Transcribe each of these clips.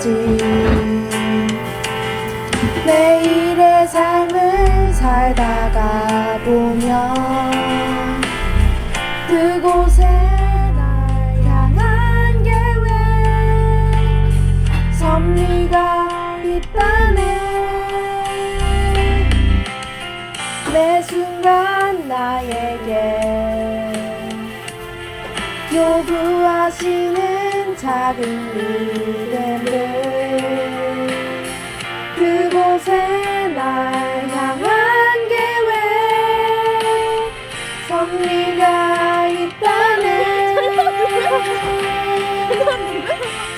때까지 내일의 삶을 살다가 보면 그곳에 날 향한 계획 섭리가 있다네 매 순간 나에게 요구하시는 작은 믿음들 그곳에 날 향한 계획 섭리가 있다네.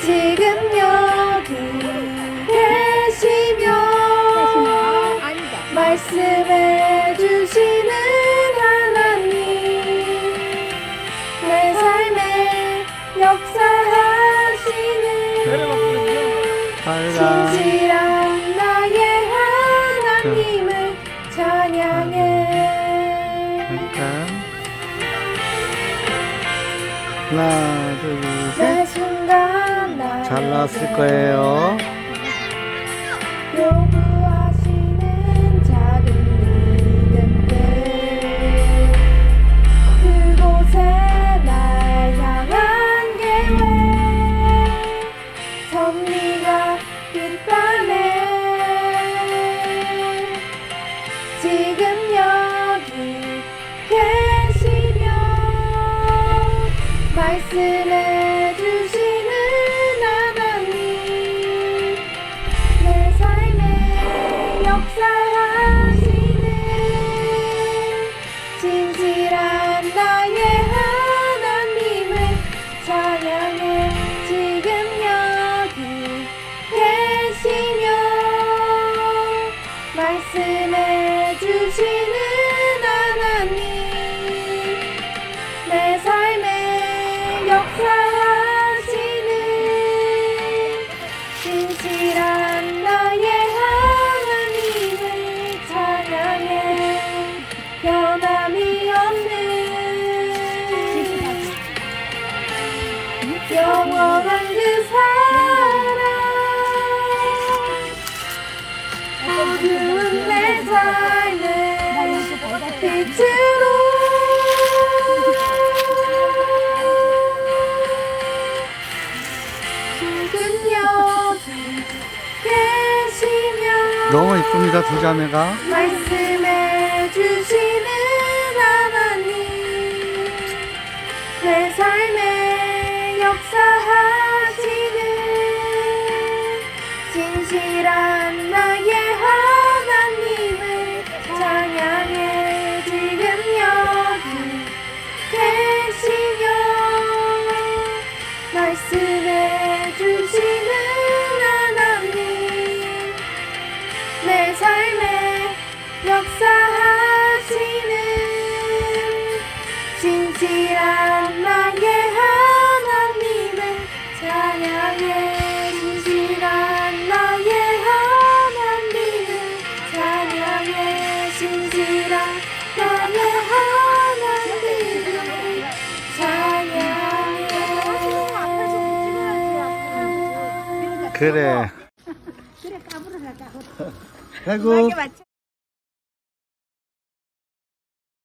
지금 여기 계시며 말씀해 진실한 나의 하나님을 찬양해. 하나, 둘, 셋. 매 순간 나에게 잘 나왔을 거예요. 진실한 나의 하나님을 찬양해. 변함이 없는 영원한 그 사랑. 어두운 내 삶을 빛으 너무 이쁩니다, 두 자매가. 말씀해 주시는 하나님 내 삶에 역사하 역사하시는 진실한 나의 하나님을 찬양해 진실한 나의 하나님을 찬양해 진실한 나의 하나님을 찬양해 그래. 그래 까불어라 까불어. 아이고.